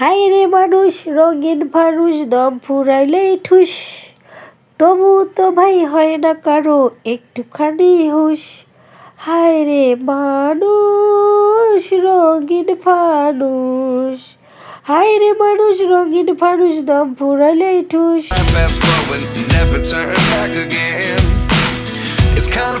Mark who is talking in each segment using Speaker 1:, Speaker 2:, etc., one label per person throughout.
Speaker 1: হায় রে মানুষ, রঙিন ফারুষ দম ফুরাইলেই ঠুস। তবু তো ভাই হয় না কারও একটুখানি হুস হায় রে মানুষ, রঙিন ফানুষ হায় রে মানুষ, রঙিন ফানুষ দম ফুরাইলেই ঠুস।
Speaker 2: It's kind.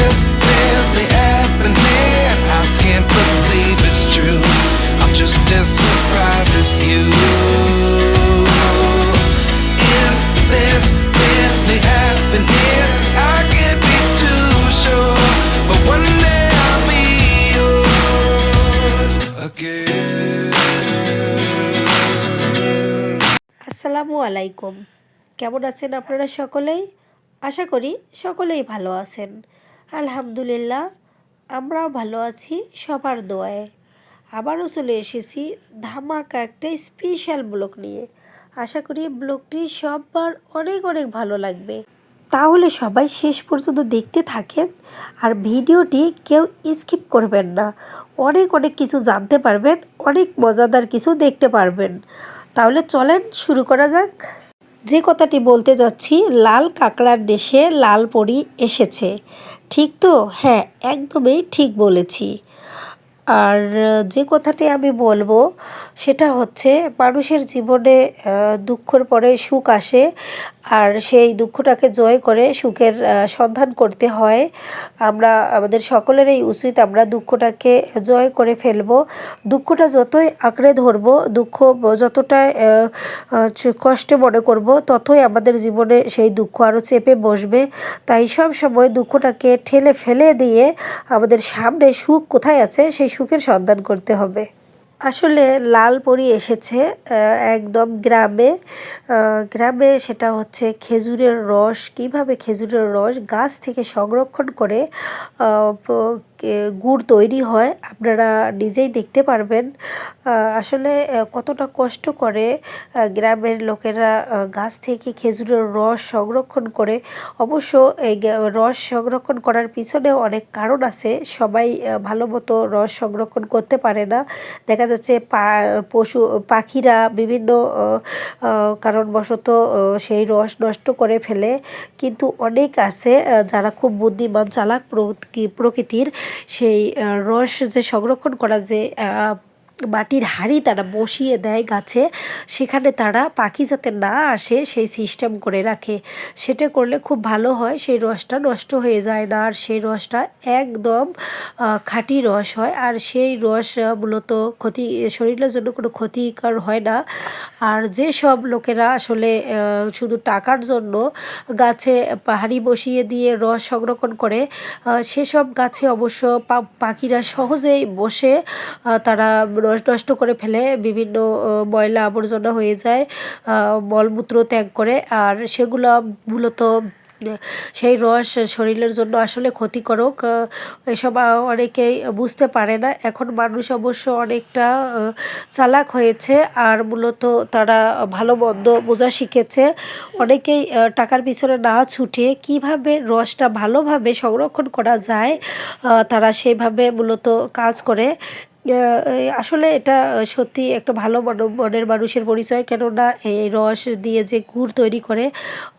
Speaker 1: আসসালামু আলাইকুম। কেমন আছেন আপনারা সকলেই? আশা করি সকলেই ভালো আছেন। আলহামদুলিল্লাহ, আমরাও ভালো আছি সবার দোয়ায়। আবারও চলে এসেছি ধামাকা একটা স্পেশাল ব্লগ নিয়ে। আশা করি ব্লগটি সবার অনেক অনেক ভালো লাগবে। তাহলে সবাই শেষ পর্যন্ত দেখতে থাকেন আর ভিডিওটি কেউ স্কিপ করবেন না। অনেক অনেক কিছু জানতে পারবেন, অনেক মজাদার কিছু দেখতে পারবেন। তাহলে চলেন শুরু করা যাক। যে কথাটি বলতে যাচ্ছি, লাল কাঁকড়ার দেশে লাল পরি এসেছে। ঠিক তো? হ্যাঁ একদমই ঠিক বলেছি। আর যে কথাটি আমি বলব, সেটা হচ্ছে মানুষের জীবনে দুঃখর পরে সুখ আসে আর সেই দুঃখটাকে জয় করে সুখের সন্ধান করতে হয়। আমরা, আমাদের সকলেরই উচিত আমরা দুঃখটাকে জয় করে ফেলব। দুঃখটা যতই আঁকড়ে ধরবো, দুঃখ যতটা কষ্টে মনে করব, ততই আমাদের জীবনে সেই দুঃখ আরও চেপে বসবে। তাই সব সময় দুঃখটাকে ঠেলে ফেলে দিয়ে আমাদের সামনে সুখ কোথায় আছে, সেই সুখের সন্ধান করতে হবে। আসলে লাল পরি এসেছে একদম গ্রামে। গ্রামে সেটা হচ্ছে খেজুরের রস। কীভাবে খেজুরের রস? গাছ থেকে সংরক্ষণ করে গুড় তৈরি হয়। আপনারা নিজেই দেখতে পারবেন। আসলে কতটা কষ্ট করে গ্রামের লোকেরা গাছ থেকে খেজুরের রস সংরক্ষণ করে। অবশ্য এই রস সংরক্ষণ করার পিছনেও অনেক কারণ আছে। সবাই ভালো মতো রস সংরক্ষণ করতে পারে না। দেখা যাচ্ছে পশু, পাখিরা বিভিন্ন কারণবশত সেই রস নষ্ট করে ফেলে। কিন্তু অনেক আছে যারা খুব বুদ্ধিমান, চালাক প্রকৃ- প্রকৃতির সেই রস যে সংরক্ষণ করা যে মাটির হাঁড়ি তারা বসিয়ে দেয় গাছে। সেখানে তারা পাখি যাতে না আসে, সেই সিস্টেম করে রাখে। সেটা করলে খুব ভালো হয়, সেই রসটা নষ্ট হয়ে যায় না। আর সেই রসটা একদম খাঁটি রস হয়। আর সেই রস মূলত ক্ষতি, শরীরের জন্য কোনো ক্ষতিকর হয় না। আর যে সব লোকেরা আসলে শুধু টাকার জন্য গাছে পাহাড়ি বসিয়ে দিয়ে রস সংরক্ষণ করে সেসব গাছে অবশ্য পাখিরা সহজেই বসে তারা নষ্ট করে ফেলে বিভিন্ন ময়লা আবর্জনা হয়ে যায় মলমূত্র ত্যাগ করে। আর সেগুলো মূলত, সেই রস শরীরের জন্য আসলে ক্ষতিকারক এসব অনেকেই বুঝতে পারে না। এখন মানুষ অবশ্য অনেকটা চালাক হয়েছে আর মূলত তারা ভালো, মন্দ বোঝা শিখেছে। অনেকেই টাকার পিছনে না ছুটে কীভাবে রসটা ভালোভাবে সংরক্ষণ করা যায় তারা সেইভাবে মূলত কাজ করে। আসলে এটা সত্যি একটা ভালো মনের মানুষের পরিচয়। কেননা এই রস দিয়ে যে গুড় তৈরি করে,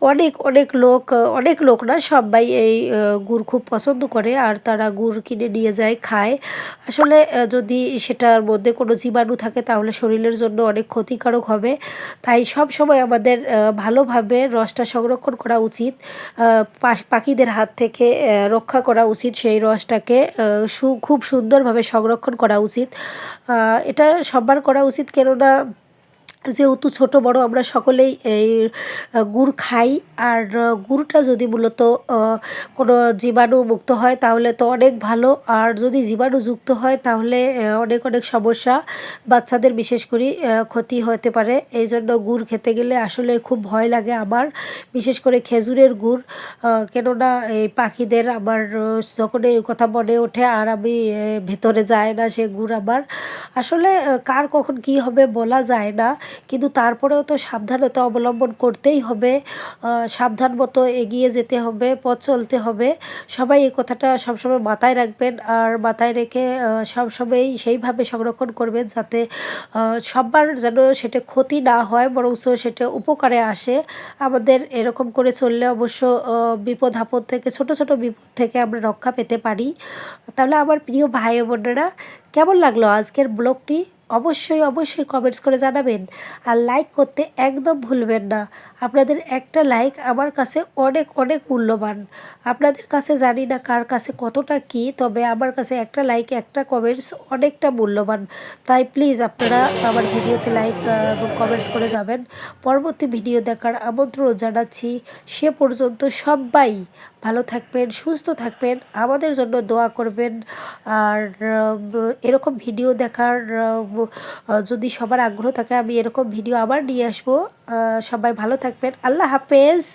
Speaker 1: অনেক অনেক লোক অনেক লোক না, সবাই এই গুড় খুব পছন্দ করে আর তারা গুড় কিনে নিয়ে যায়, খায়। আসলে যদি সেটার মধ্যে কোনো জীবাণু থাকে, তাহলে শরীরের জন্য অনেক ক্ষতিকারক হবে। তাই সব সময় আমাদের ভালোভাবে রসটা সংরক্ষণ করা উচিত। পাখিদের হাত থেকে রক্ষা করা উচিত সেই রসটাকে খুব সুন্দরভাবে সংরক্ষণ করা উচিত। আহ, এটা সবার করা উচিত কেননা যেহেতু ছোট, বড় আমরা সকলেই এই গুড় খাই। আর গুড়টা যদি মূলত কোনো জীবাণু মুক্ত হয় তাহলে তো অনেক ভালো। আর যদি জীবাণুযুক্ত হয় তাহলে অনেক অনেক সমস্যা। বাচ্চাদের বিশেষ করে ক্ষতি হতে পারে। এই জন্য গুড় খেতে গেলে আসলে খুব ভয় লাগে আমার, বিশেষ করে খেজুরের গুড়। কেননা এই পাখিদের আমার যখন এই কথা মনে ওঠে আর আমি ভেতরে যায় না সে গুড় আমার। আসলে কার কখন কি হবে বলা যায় না। কিন্তু তারপরেও তো সাবধানতা অবলম্বন করতেই হবে সাবধান মতো এগিয়ে যেতে হবে, পথ চলতে হবে। সবাই এই কথাটা সবসময় মাথায় রাখবেন আর মাথায় রেখে সবসময়ই সেইভাবে সংরক্ষণ করবেন যাতে সবার যেন সেটা ক্ষতি না হয়, বরঞ্চ সেটা উপকারে আসে। আমাদের এরকম করে চললে অবশ্য বিপদ আপদ থেকে, ছোট ছোট বিপদ থেকে আমরা রক্ষা পেতে পারি। তাহলে আমার প্রিয় ভাই বোনেরা, কেমন লাগল আজকের ব্লগটি? অবশ্যই অবশ্যই কমেন্টস করে জানাবেন। আর লাইক করতে একদম ভুলবেন না। আপনাদের একটা লাইক আমার কাছে অনেক অনেক মূল্যবান। আপনাদের কাছে জানি না কার কাছে কতটা কি, তবে আমার কাছে একটা লাইক একটা কমেন্টস অনেকটা মূল্যবান। তাই প্লিজ আপনারা আমার ভিডিওতে লাইক এবং কমেন্টস করে যাবেন। পরবর্তী ভিডিও দেখার আমন্ত্রণ জানাচ্ছি। সে পর্যন্ত সবাই ভালো থাকবেন, সুস্থ থাকবেন, আমাদের জন্য দোয়া করবেন। আর এরকম ভিডিও দেখার যদি সবার আগ্রহ থাকে, আমি এরকম ভিডিও আবার নিয়ে আসব। সবাই ভালো থাকবেন। আল্লাহ হাফেজ।